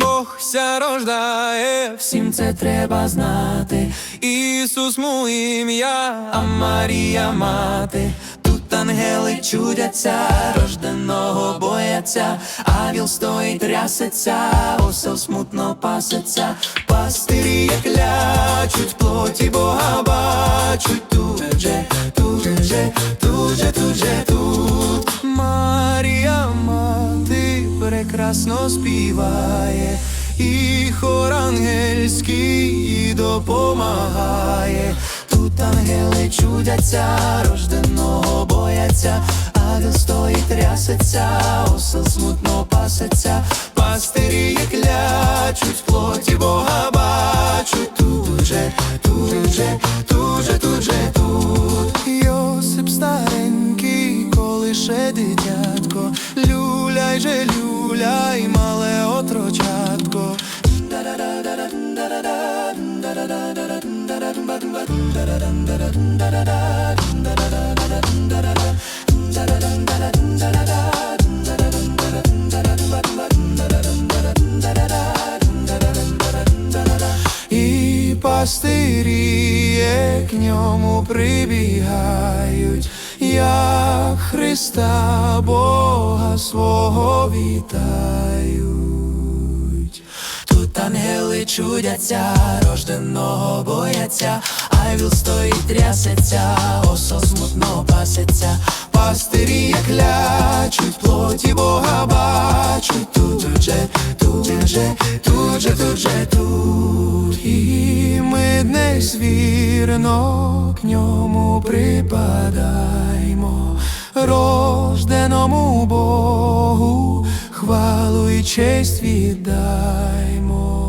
Богся рождає, всім це треба знати. Ісус му ім'я, а Марія мати. Тут ангели чудяться, рожденого бояться, авіл стоїть, трясеться, осел смутно пасеться, пастирі клячуть, плоті бога бачуть, тут же, тут же. Прекрасно співає, і хор ангельський допомагає. Тут ангели чудяться, рожденого бояться, а віл стоїть трясеться, осел смутно пасеться, пастирі як лячуть, плоті Бога бачуть тут же, тут же, тут же, тут же, тут. Йосип старенький, коли ще дитятко, люляй же, І пастирі к ньому прибігають, як Христа Бога свого вітають. Чудяться, рожденого бояться, а віл стоїть трясеться, осо смутно пасеться, пастирі як лячуть, плоті Бога бачуть, тут же, тут же, тут же, тут же, тут. І ми днесь вірно к ньому припадаймо, рожденому Богу, хвалу і честь віддаймо.